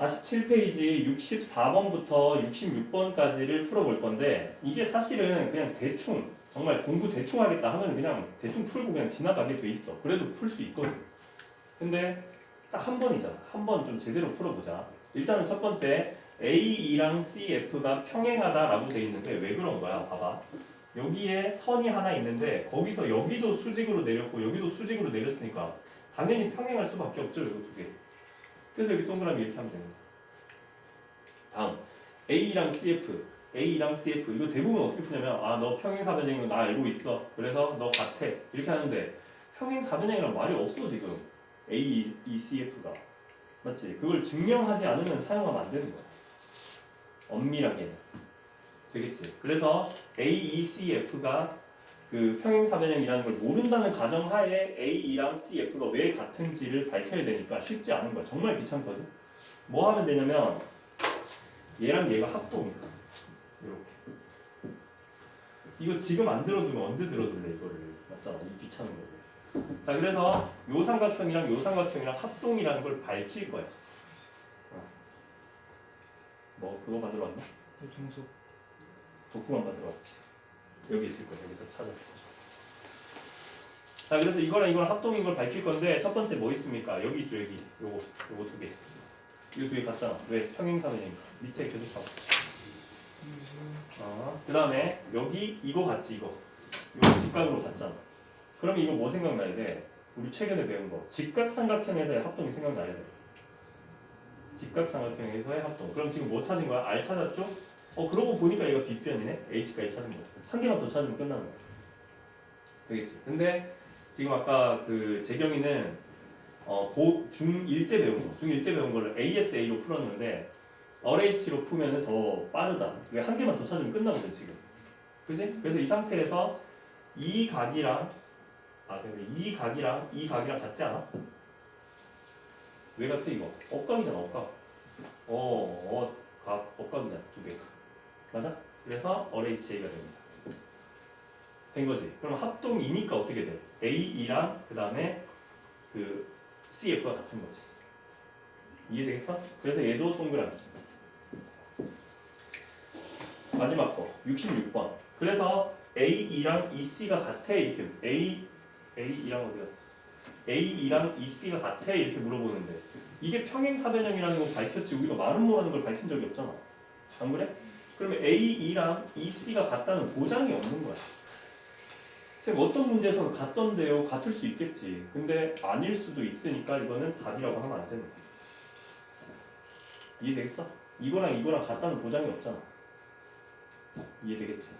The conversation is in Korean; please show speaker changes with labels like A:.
A: 47페이지 64번부터 66번까지를 풀어볼 건데 이게 사실은 그냥 대충 정말 공부 대충 하겠다 하면 그냥 대충 풀고 그냥 지나가게 돼 있어. 그래도 풀 수 있거든. 근데 딱 한 번이잖아. 한 번 좀 제대로 풀어보자. 일단은 첫 번째 AE랑 CF가 평행하다라고 돼 있는데 왜 그런 거야? 봐봐. 여기에 선이 하나 있는데 거기서 여기도 수직으로 내렸고 여기도 수직으로 내렸으니까 당연히 평행할 수밖에 없죠. 이거 두 개. 그래서 여기 동그라미 이렇게 하면 거야. 다음 A랑 CF, A랑 CF 이거 대부분 어떻게 푸냐면 아 너 평행사변형인 거 나 알고 있어. 그래서 너 같아 이렇게 하는데 평행사변형이란 말이 없어 지금 A, E, CF가 맞지? 그걸 증명하지 않으면 사용하면 안 되는 거야. 엄밀하게 되겠지. 그래서 A, E, CF가 그 평행사변형이라는 걸 모른다는 가정하에 A, E랑 CF가 왜 같은지를 밝혀야 되니까 쉽지 않은 거야. 정말 귀찮거든. 뭐 하면 되냐면 얘랑 얘가 합동이야. 이렇게. 이거 지금 안 들어두면 언제 들어둘래 이거를 맞잖아. 이 귀찮은 거를. 자 그래서 요 삼각형이랑 요 삼각형이랑 합동이라는 걸 밝힐 거야. 어. 뭐 그거 받으러 왔나?
B: 정석
A: 도쿠만 받으러 왔지. 여기 있을 거야. 여기서 찾아서. 자 그래서 이거랑 이거랑 합동인 걸 밝힐 건데 첫 번째 뭐 있습니까? 여기 있죠 여기. 요거 요거 두 개. 이거 두 개 같잖아. 왜? 평행사면이니까. 밑에 계속 봐. 어, 그 다음에 여기 이거 같지 이거 이거 직각으로 봤잖아 그럼 이거 뭐 생각나야 돼? 우리 최근에 배운 거 직각삼각형에서의 합동이 생각나야 돼 직각삼각형에서의 합동 그럼 지금 뭐 찾은 거야? R 찾았죠? 어 그러고 보니까 얘가 빗변이네 H까지 찾은 거한 개만 더 찾으면 끝나는 거야 되겠지 근데 지금 아까 그 재경이는 어, 고, 중1 때 배운 거 중1 때 배운 거를 ASA로 풀었는데 RH로 풀면은 더 빠르다. 왜 한 개만 더 찾으면 끝나거든 지금. 그지? 그래서 이 상태에서 이 각이랑 아 근데 이 각이랑 이 각이랑 같지 않아? 왜 같아 이거? 억각이잖아 억각. 어, 어 각 억각이잖아 두 개. 맞아? 그래서 RHA가 됩니다. 된 거지. 그럼 합동이니까 어떻게 돼? AE랑 그 다음에 그 CF가 같은 거지. 이해되겠어? 그래서 얘도 동그라미. 마지막 거 66번. 그래서 AE랑 EC가 같아 이렇게 A AE랑 어디 갔어? AE랑 EC가 같아 이렇게 물어보는데 이게 평행사변형이라는 걸 밝혔지 우리가 뭐하는 걸 밝힌 적이 없잖아. 안 그래? 그러면 AE랑 EC가 같다는 보장이 없는 거야. 쌤 어떤 문제에서 같던데요? 같을 수 있겠지. 근데 아닐 수도 있으니까 이거는 답이라고 하면 안 되는 거야. 이해되겠어? 이거랑 이거랑 같다는 보장이 없잖아. 이해되겠지?